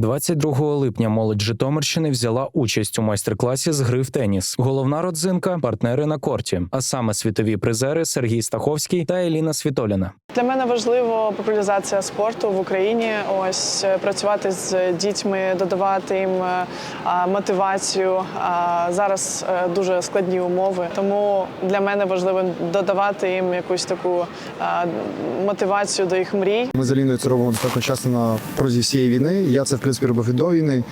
22 липня молодь Житомирщини взяла участь у майстер-класі з гри в теніс. Головна родзинка партнери на корті, а саме світові призери Сергій Стаховський та Еліна Світоліна. Для мене важливо популяризація спорту в Україні. Ось е, працювати з дітьми, додавати їм е, мотивацію. Зараз е, дуже складні умови, тому для мене важливо додавати їм якусь таку мотивацію до їх мрій. Ми з Аліною це робимо одночасно на протязі всієї війни. Я це в принципі робив і до війни.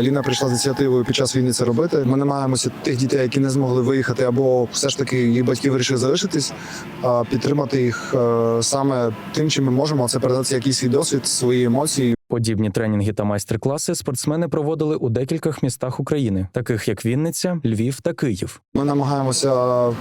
Ліна прийшла з ініціативою під час війни це робити. Ми намагаємося тих дітей, які не змогли виїхати, або все ж таки їх батьки вирішили залишитись, підтримати їх е, саме тим, чим ми можемо. Це передати якийсь свій досвід, свої емоції. Подібні тренінги та майстер-класи спортсмени проводили у декількох містах України, таких як Вінниця, Львів та Київ. Ми намагаємося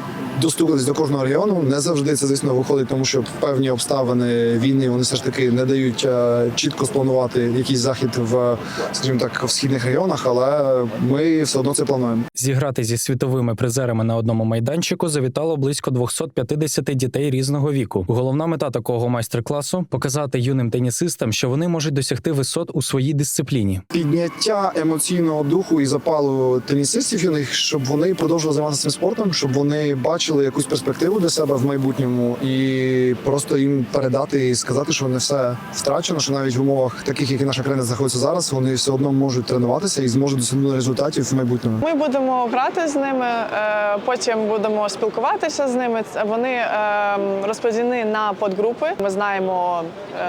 достукатись до кожного району. Не завжди це звісно виходить, тому що певні обставини війни вони все ж таки не дають е, чітко спланувати якийсь захід в, скажімо так, в східних районах, але ми все одно це плануємо. Зіграти зі світовими призерами на одному майданчику завітало близько 250 дітей різного віку. Головна мета такого майстер-класу показати юним тенісистам, що вони можуть досягти висот у своїй дисципліні. Підняття емоційного духу і запалу тенісистів юних, щоб вони продовжували займатися цим спортом, щоб вони бачили якусь перспективу для себе в майбутньому, і просто їм передати і сказати, що не все втрачено, що навіть в умовах таких, як і наша країна знаходиться зараз, вони все одно можуть тренуватися і зможуть досягнути результатів в майбутньому. Ми будемо грати з ними, е, потім будемо спілкуватися з ними. Вони е, розподілені на подгрупи. Ми знаємо е,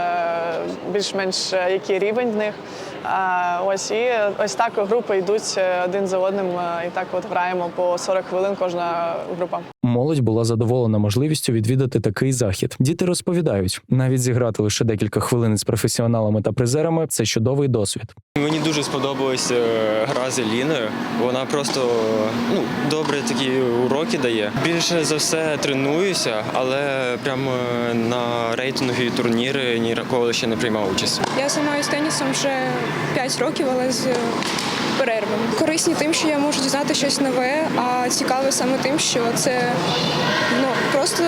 більш-менш який рівень в них. Ось і ось так групи йдуть е, один за одним, е, і так от граємо по 40 хвилин кожна група. Молодь була задоволена можливістю відвідати такий захід. Діти розповідають, навіть зіграти лише декілька хвилин з професіоналами та призерами це чудовий досвід. Мені дуже сподобалася гра з Еліною. Вона просто ну, добре такі уроки дає. Більше за все тренуюся, але прямо на рейтингові турніри ніколи ще не приймав участь. Я займаюся тенісом вже 5 років, але з перервами. Корисні тим, що я можу дізнати щось нове, а цікаве саме тим, що це ну, просто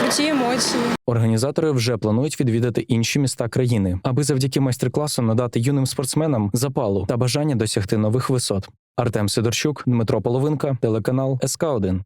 круті емоції. Організатори вже планують відвідати інші міста країни, аби завдяки майстер-класу надати юним спортсменам запалу та бажання досягти нових висот. Артем Сидорчук, Дмитро Половинка, телеканал СК 1